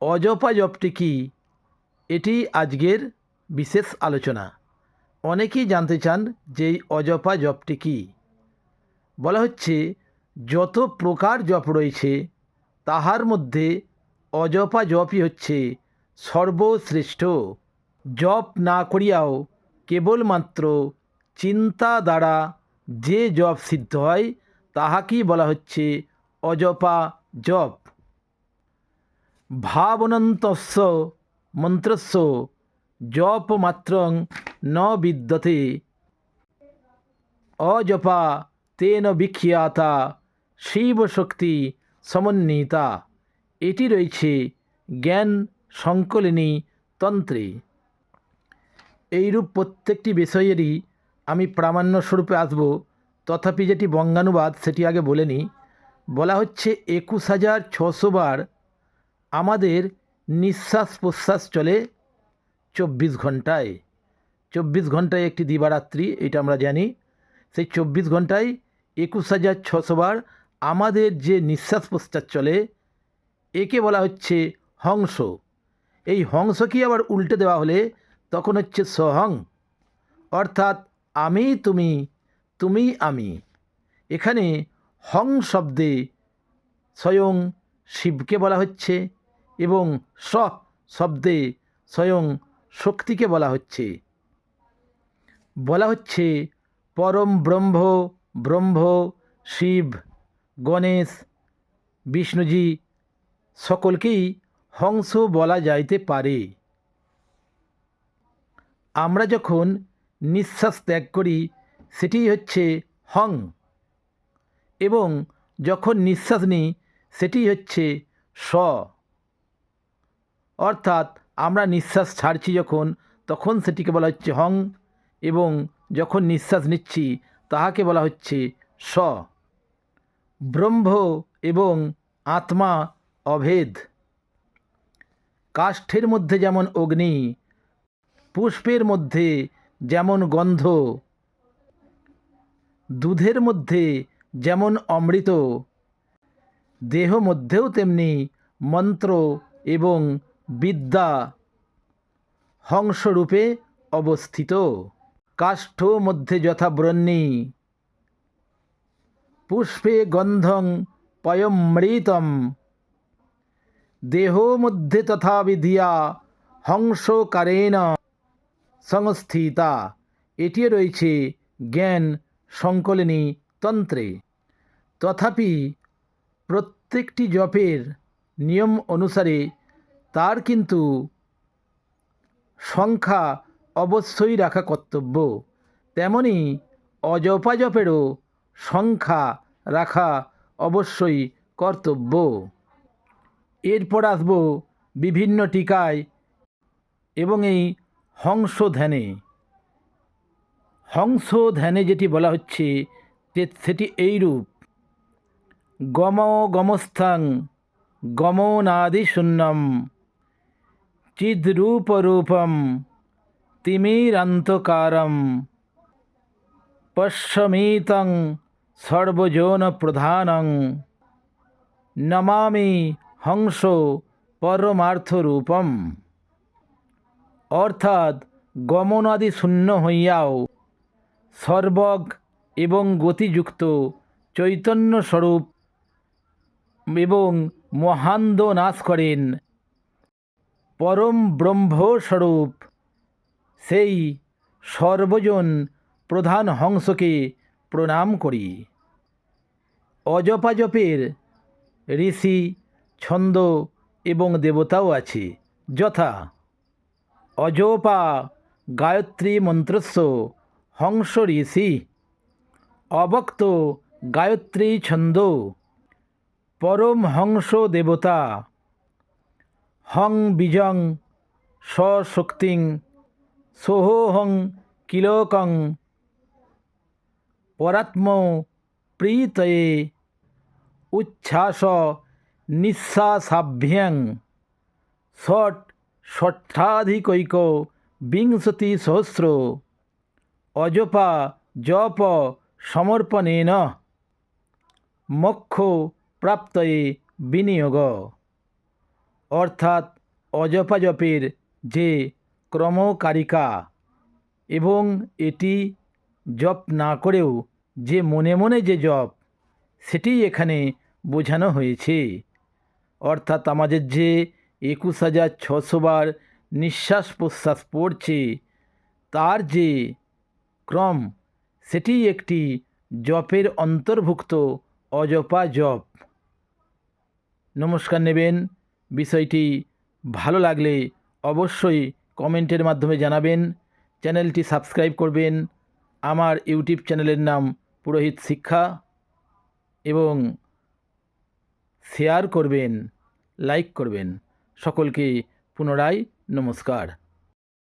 অজপা জপটি কি এটি আজকের বিশেষ আলোচনা। অনেকেই জানতে চান যে এই অজপা জপটি কি বলা হচ্ছে, যত প্রকার জপ রয়েছে, তাহার মধ্যে অজপা জপই হচ্ছে সর্বশ্রেষ্ঠ। জপ না করিয়াও কেবলমাত্র চিন্তা দ্বারা যে জপ সিদ্ধ হয়, তাহাকেই বলা হচ্ছে অজপা জপ। ভাবনন্তস্য মন্ত্রস্য জপমাত্রং ন বিদ্যতে অজপা তেন বিখ্যাতা শিবশক্তি সমন্বিতা এটি রয়েছে জ্ঞান সংকলিনী তন্ত্রে এইরূপ প্রত্যেকটি বিষয়েরই আমি প্রামাণ্য স্বরূপে আসব তথাপি যেটি বঙ্গানুবাদ সেটি আগে বলে নিই বলা হচ্ছে একুশ হাজার ছশো বার আমাদের নিঃশ্বাস প্রশ্বাস চলে চব্বিশ ঘন্টায়। চব্বিশ ঘন্টায় একটি দিবারাত্রি, এটা আমরা জানি। সেই চব্বিশ ঘন্টায় একুশ হাজার ছশো বার আমাদের যে নিঃশ্বাস প্রশ্বাস চলে, একে বলা হচ্ছে হংস। এই হংসকে আবার উল্টে দেওয়া হলে তখন হচ্ছে সহং। অর্থাৎ আমি, তুমি তুমি, আমি। এখানে হং শব্দে স্বয়ং শিবকে বলা হচ্ছে। এবং স শব্দে স্বয়ং শক্তিকে বলা হচ্ছে। বলা হচ্ছে, পরম ব্রহ্ম ব্রহ্ম, শিব, গণেশ, বিষ্ণুজি সকলকেই হংস বলা যাইতে পারে। আমরা যখন নিঃশ্বাস ত্যাগ করি সেটি হচ্ছে হং। এবং যখন নিঃশ্বাস নিই সেটি হচ্ছে স। অর্থাৎ আমরা নিঃশ্বাস ছাড়ছি যখন, তখন সেটিকে বলা হচ্ছে হং এবং যখন নিঃশ্বাস নিচ্ছি, তাহাকে বলা হচ্ছে স। ব্রহ্ম এবং আত্মা অভেদ। কাষ্ঠের মধ্যে যেমন অগ্নি, পুষ্পের মধ্যে যেমন গন্ধ, দুধের মধ্যে যেমন অমৃত, দেহ মধ্যেও তেমনি মন্ত্র এবং বিদ্যা হংসরূপে অবস্থিত। কাষ্ঠ মধ্যে যথা ব্রণ্যী পুষ্পে গন্ধং পয়মৃতম। দেহ মধ্যে তথা বিধিয়া হংসকারেণ সংস্থিতা। এটিও রয়েছে জ্ঞান সংকলনী তন্ত্রে। তথাপি প্রত্যেকটি জপের নিয়ম অনুসারে তার কিন্তু সংখ্যা অবশ্যই রাখা কর্তব্য। তেমনি অজপা জপেরও সংখ্যা রাখা অবশ্যই কর্তব্য। এরপর আসব বিভিন্ন টিকায় এবং এই হংস ধ্যানে হংস ধ্যানে যেটি বলা হচ্ছে সেটি এইরূপ। গম গমস্থাং গমনাদি শূন্যম চিদ্রূপরূপম তিমিরান্তকারম পশ্যমিতং সর্বজন প্রধানং নমামি হংস পরমার্থরূপম অর্থাৎ গমনাদি শূন্য হইয়াও সর্বগ এবং গতিযুক্ত চৈতন্য স্বরূপ এবং মহান্দ নাশ করেন পরম ব্রহ্মস্বরূপ। সেই সর্বজন প্রধান হংসকে প্রণাম করি। অজপাজপের ঋষি, ছন্দ এবং দেবতাও আছে। যথা। অজপা গায়ত্রী মন্ত্রস্য, হংস ঋষি। অবক্ত গায়ত্রী ছন্দ, পরম হংস দেবতা। হং বীজং স্বশক্তিং সোহোহং কিলোকং পরাত্ম প্রীতয়ে উচ্ছ্বাস নিঃশ্বাসাভ্যাং ষট ষষ্ঠাধিকৈক বিংশতি সহস্র অজপা জপ সমর্পণেন। মোক্ষ প্রাপ্তয়ে বিনিয়োগ। অর্থাৎ অজপা জপের যে ক্রমকারিকা এবং এটি জপ না করেও যে মনে মনে যে জপ, সেটি এখানে বোঝানো হয়েছে। অর্থাৎ আমাদের যে একুশ হাজার ছশো বার নিঃশ্বাস প্রশ্বাস পড়ছে, তার যে ক্রম, সেটি একটি জপের অন্তর্ভুক্ত অজপা জপ নমস্কার নেবেন। বিষয়টি ভালো লাগলে অবশ্যই কমেন্টের মাধ্যমে জানাবেন। চ্যানেলটি সাবস্ক্রাইব করবেন। আমার ইউটিউব চ্যানেলের নাম পুরোহিত শিক্ষা এবং শেয়ার করবেন, লাইক করবেন। সকলকে পুনরায় নমস্কার।